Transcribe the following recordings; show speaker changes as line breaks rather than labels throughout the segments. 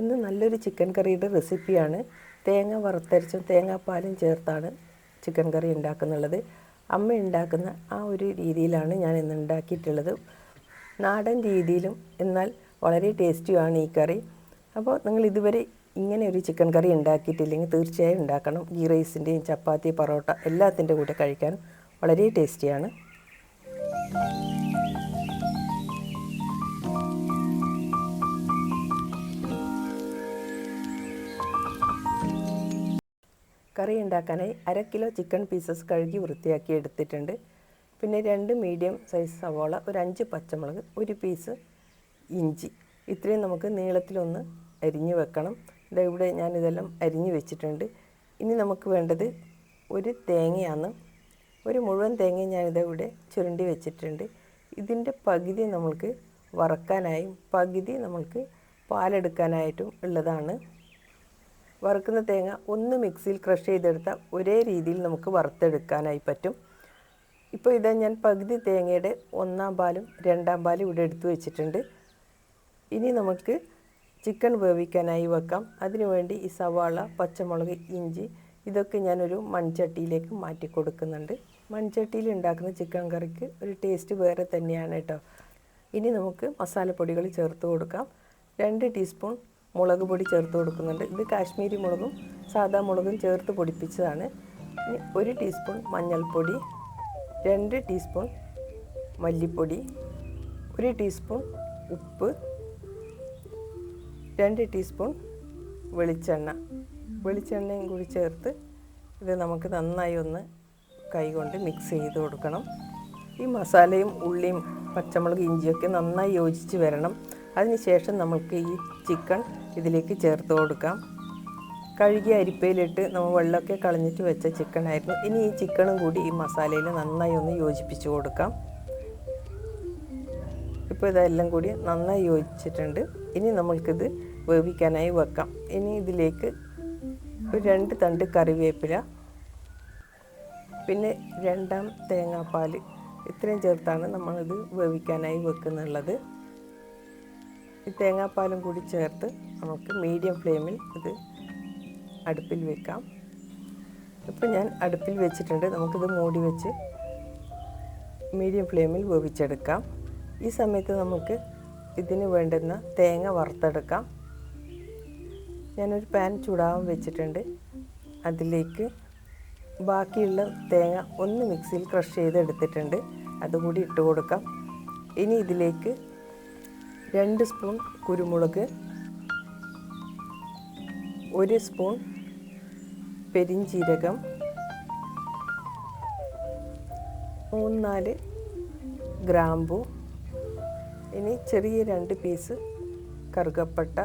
ഇന്ന് നല്ലൊരു ചിക്കൻ കറിയുടെ റെസിപ്പിയാണ് തേങ്ങ വറുത്തരച്ചും തേങ്ങാപ്പാലും ചേർത്താണ് ചിക്കൻ കറി ഉണ്ടാക്കുന്നുള്ളത്. അമ്മ ഉണ്ടാക്കുന്ന ആ ഒരു രീതിയിലാണ് ഞാൻ ഇന്ന് ഉണ്ടാക്കിയിട്ടുള്ളത്. നാടൻ രീതിയിലും എന്നാൽ വളരെ ടേസ്റ്റിയുമാണ് ഈ കറി. അപ്പോൾ നിങ്ങൾ ഇതുവരെ ഇങ്ങനെ ഒരു ചിക്കൻ കറി ഉണ്ടാക്കിയിട്ടില്ലെങ്കിൽ തീർച്ചയായും ഉണ്ടാക്കണം. ഗീ റൈസിന്റെയും ചപ്പാത്തി പൊറോട്ട എല്ലാത്തിന്റെ കൂടെ കഴിക്കാൻ വളരെ ടേസ്റ്റിയാണ് കറി ഉണ്ടാക്കാനായി അര കിലോ ചിക്കൻ പീസസ് കഴുകി വൃത്തിയാക്കി എടുത്തിട്ടുണ്ട്. പിന്നെ രണ്ട് മീഡിയം സൈസ് സവോള ഒരു അഞ്ച് പച്ചമുളക് ഒരു പീസ് ഇഞ്ചി. ഇത്രയും നമുക്ക് നീളത്തിലൊന്ന് അരിഞ്ഞു വെക്കണം. ഇതാ ഇവിടെ ഞാനിതെല്ലാം അരിഞ്ഞു വെച്ചിട്ടുണ്ട്. ഇനി നമുക്ക് വേണ്ടത് ഒരു തേങ്ങയാണ്. ഒരു മുഴുവൻ തേങ്ങ ഞാനിതാ ഇവിടെ ചുരുണ്ടി വെച്ചിട്ടുണ്ട്. ഇതിന്റെ പകുതി നമ്മൾക്ക് വറക്കാനായും പകുതി നമ്മൾക്ക് പാലെടുക്കാനായിട്ടും ഉള്ളതാണ്. വറുക്കുന്ന തേങ്ങ ഒന്ന് മിക്സിയിൽ ക്രഷ് ചെയ്തെടുത്താൽ ഒരേ രീതിയിൽ നമുക്ക് വറുത്തെടുക്കാനായി പറ്റും. ഇപ്പോൾ ഇതാ ഞാൻ പകുതി തേങ്ങയുടെ ഒന്നാം പാലും രണ്ടാം പാലും ഇവിടെ എടുത്തു വെച്ചിട്ടുണ്ട്. ഇനി നമുക്ക് ചിക്കൻ വേവിക്കാനായി വെക്കാം. അതിനുവേണ്ടി ഈ സവാള പച്ചമുളക് ഇഞ്ചി ഇതൊക്കെ ഞാനൊരു മൺചട്ടിയിലേക്ക് മാറ്റി കൊടുക്കുന്നുണ്ട്. മൺചട്ടിയിൽ ഉണ്ടാക്കുന്ന ചിക്കൻ കറിക്ക് ഒരു ടേസ്റ്റ് വേറെ തന്നെയാണ് കേട്ടോ. ഇനി നമുക്ക് മസാലപ്പൊടികൾ ചേർത്ത് കൊടുക്കാം. രണ്ട് ടീസ്പൂൺ മുളക് പൊടി ചേർത്ത് കൊടുക്കുന്നുണ്ട്. ഇത് കാശ്മീരി മുളകും സാദാ മുളകും ചേർത്ത് പൊടിപ്പിച്ചതാണ്. ഇനി ഒരു ടീസ്പൂൺ മഞ്ഞൾപ്പൊടി രണ്ട് ടീസ്പൂൺ മല്ലിപ്പൊടി ഒരു ടീസ്പൂൺ ഉപ്പ് രണ്ട് ടീസ്പൂൺ വെളിച്ചെണ്ണ. വെളിച്ചെണ്ണയും കൂടി ചേർത്ത് ഇത് നമുക്ക് നന്നായി ഒന്ന് കൈകൊണ്ട് മിക്സ് ചെയ്ത് കൊടുക്കണം. ഈ മസാലയും ഉള്ളിയും പച്ചമുളക് ഇഞ്ചിയൊക്കെ നന്നായി യോജിച്ച് വരണം. അതിനുശേഷം നമുക്ക് ഈ ചിക്കൻ ഇതിലേക്ക് ചേർത്ത് കൊടുക്കാം. കഴുകിയ അരിപ്പയിലിട്ട് നമ്മൾ വെള്ളമൊക്കെ കളഞ്ഞിട്ട് വെച്ച ചിക്കനായിരുന്നു ഇനി ഈ ചിക്കനും കൂടി ഈ മസാലയിൽ നന്നായി ഒന്ന് യോജിപ്പിച്ച് കൊടുക്കാം. ഇപ്പോൾ ഇതെല്ലാം കൂടി നന്നായി യോജിച്ചിട്ടുണ്ട്. ഇനി നമ്മൾക്കിത് വേവിക്കാനായി വെക്കാം. ഇനി ഇതിലേക്ക് ഒരു രണ്ട് തണ്ട് കറിവേപ്പില പിന്നെ രണ്ടാം തേങ്ങാപ്പാൽ ഇത്രയും ചേർത്താണ് നമ്മളിത് വേവിക്കാനായി വെക്കുന്നുള്ളത്. ഈ തേങ്ങാപ്പാലും കൂടി ചേർത്ത് നമുക്ക് മീഡിയം ഫ്ലെയിമിൽ ഇത് അടുപ്പിൽ വെക്കാം. ഇപ്പോൾ ഞാൻ അടുപ്പിൽ വെച്ചിട്ടുണ്ട്. നമുക്കിത് മൂടി വെച്ച് മീഡിയം ഫ്ലെയിമിൽ വേവിച്ചെടുക്കാം. ഈ സമയത്ത് നമുക്ക് ഇതിന് വേണ്ടുന്ന തേങ്ങ വറുത്തെടുക്കാം. ഞാനൊരു പാൻ ചൂടാവാൻ വെച്ചിട്ടുണ്ട്. അതിലേക്ക് ബാക്കിയുള്ള തേങ്ങ ഒന്ന് മിക്സിയിൽ ക്രഷ് ചെയ്തെടുത്തിട്ടുണ്ട്. അതുകൂടി ഇട്ട് കൊടുക്കാം. ഇനി ഇതിലേക്ക് രണ്ട് സ്പൂൺ കുരുമുളക് ഒരു സ്പൂൺ പെരിഞ്ചീരകം മൂന്നാൽ ഗ്രാമ്പു ഇനി ചെറിയ രണ്ട് പീസ് കറുകപ്പട്ട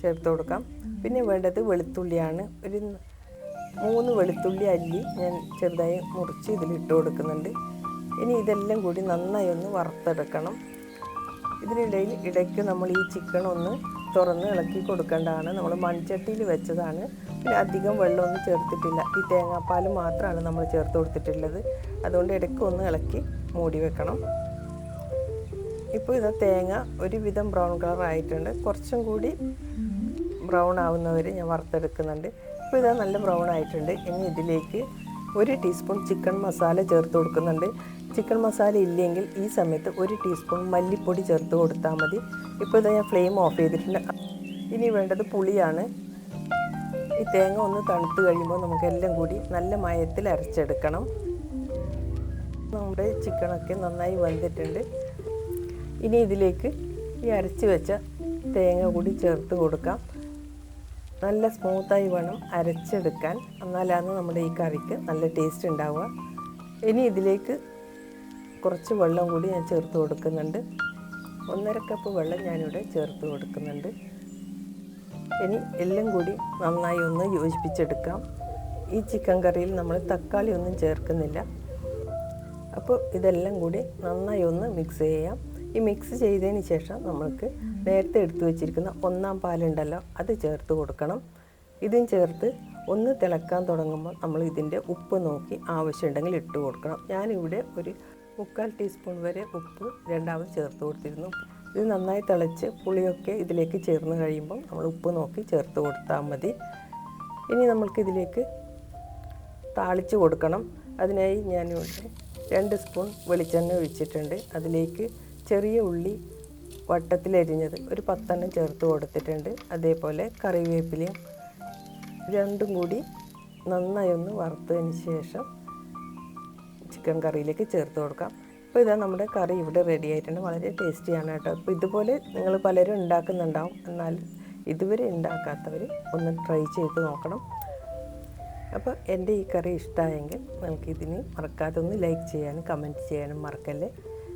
ചേർത്ത് കൊടുക്കാം. പിന്നെ വേണ്ടത് വെളുത്തുള്ളിയാണ്. ഒരു മൂന്ന് വെളുത്തുള്ളി അല്ലി ഞാൻ ചെറുതായി മുറിച്ച് ഇതിലിട്ട് കൊടുക്കുന്നുണ്ട്. ഇനി ഇതെല്ലാം കൂടി നന്നായി ഒന്ന് വറുത്തെടുക്കണം. ഇതിനിടയിൽ ഇടയ്ക്ക് നമ്മൾ ഈ ചിക്കൻ ഒന്ന് തുറന്ന് ഇളക്കി കൊടുക്കേണ്ടതാണ്. നമ്മൾ മൺചട്ടിയിൽ വെച്ചതാണ്. പിന്നെ അധികം വെള്ളമൊന്നും ചേർത്തിട്ടില്ല. ഈ തേങ്ങാപ്പാൽ മാത്രമാണ് നമ്മൾ ചേർത്ത് കൊടുത്തിട്ടുള്ളത്. അതുകൊണ്ട് ഇടയ്ക്ക് ഒന്ന് ഇളക്കി മൂടി വെക്കണം. ഇപ്പോൾ ഇത് തേങ്ങ ഒരുവിധം ബ്രൗൺ കളർ ആയിട്ടുണ്ട്. കുറച്ചും കൂടി ബ്രൗൺ ആവുന്നവരെ ഞാൻ വറുത്തെടുക്കുന്നുണ്ട്. ഇപ്പോൾ ഇതാ നല്ല ബ്രൗൺ ആയിട്ടുണ്ട്. ഇനി ഇതിലേക്ക് ഒരു ടീസ്പൂൺ ചിക്കൻ മസാല ചേർത്ത് കൊടുക്കുന്നുണ്ട്. ചിക്കൻ മസാല ഇല്ലെങ്കിൽ ഈ സമയത്ത് ഒരു ടീസ്പൂൺ മല്ലിപ്പൊടി ചേർത്ത് കൊടുത്താൽ മതി. ഇപ്പോൾ ഇത് ഞാൻ ഫ്ലെയിം ഓഫ് ചെയ്തിട്ടുണ്ട്. ഇനി വേണ്ടത് പുളിയാണ്. ഈ തേങ്ങ ഒന്ന് തണുത്ത് കഴിയുമ്പോൾ നമുക്കെല്ലാം കൂടി നല്ല മയത്തിൽ അരച്ചെടുക്കണം. നമ്മുടെ ചിക്കനൊക്കെ നന്നായി വന്നിട്ടുണ്ട്. ഇനി ഇതിലേക്ക് ഈ അരച്ച് വെച്ച തേങ്ങ കൂടി ചേർത്ത് കൊടുക്കാം. നല്ല സ്മൂത്തായി വേണം അരച്ചെടുക്കാൻ. എന്നാലാണ് നമ്മുടെ ഈ കറിക്ക് നല്ല ടേസ്റ്റ് ഉണ്ടാവുക. ഇനി ഇതിലേക്ക് കുറച്ച് വെള്ളം കൂടി ഞാൻ ചേർത്ത് കൊടുക്കുന്നുണ്ട്. ഒന്നര കപ്പ് വെള്ളം ഞാനിവിടെ ചേർത്ത് കൊടുക്കുന്നുണ്ട്. ഇനി എല്ലാം കൂടി നന്നായി ഒന്ന് യോജിപ്പിച്ചെടുക്കാം. ഈ ചിക്കൻ കറിയിൽ നമ്മൾ തക്കാളി ഒന്നും ചേർക്കുന്നില്ല. അപ്പോൾ ഇതെല്ലാം കൂടി നന്നായി ഒന്ന് മിക്സ് ചെയ്യാം. ഈ മിക്സ് ചെയ്തതിന് ശേഷം നമ്മൾക്ക് നേരത്തെ എടുത്തു വെച്ചിരിക്കുന്ന ഒന്നാം പാലുണ്ടല്ലോ അത് ചേർത്ത് കൊടുക്കണം. ഇതും ചേർത്ത് ഒന്ന് തിളക്കാൻ തുടങ്ങുമ്പോൾ നമ്മൾ ഇതിന്റെ ഉപ്പ് നോക്കി ആവശ്യമുണ്ടെങ്കിൽ ഇട്ട് കൊടുക്കണം. ഞാനിവിടെ ഒരു മുക്കാൽ ടീസ്പൂൺ വരെ ഉപ്പ് രണ്ടാമത് ചേർത്ത് കൊടുത്തിരുന്നു. ഇത് നന്നായി തിളച്ച് പുളിയൊക്കെ ഇതിലേക്ക് ചേർന്ന് കഴിയുമ്പോൾ നമ്മൾ ഉപ്പ് നോക്കി ചേർത്ത് കൊടുത്താൽ മതി. ഇനി നമ്മൾക്ക് ഇതിലേക്ക് താളിച്ച് കൊടുക്കണം. അതിനായി ഞാനിവിടെ രണ്ട് സ്പൂൺ വെളിച്ചെണ്ണ ഒഴിച്ചിട്ടുണ്ട്. അതിലേക്ക് ചെറിയ ഉള്ളി വട്ടത്തിലരിഞ്ഞത് ഒരു പത്തെണ്ണം ചേർത്ത് കൊടുത്തിട്ടുണ്ട്. അതേപോലെ കറിവേപ്പിലയും രണ്ടും കൂടി നന്നായി ഒന്ന് വറുത്തതിന് ശേഷം ചിക്കൻ കറിയിലേക്ക് ചേർത്ത് കൊടുക്കാം. അപ്പോൾ ഇതാ നമ്മുടെ കറി ഇവിടെ റെഡി ആയിട്ടുണ്ട്. വളരെ ടേസ്റ്റിയാണ് കേട്ടോ. അപ്പോൾ ഇതുപോലെ നിങ്ങൾ പലരും ഉണ്ടാക്കുന്നുണ്ടാവും. എന്നാൽ ഇതുവരെ ഉണ്ടാക്കാത്തവർ ഒന്ന് ട്രൈ ചെയ്ത് നോക്കണം. അപ്പോൾ എന്റെ ഈ കറി ഇഷ്ടമായെങ്കിൽ നിങ്ങൾക്ക് ഇതിന് മറക്കാതെ ഒന്ന് ലൈക്ക് ചെയ്യാനും കമന്റ് ചെയ്യാനും മറക്കല്ലേ?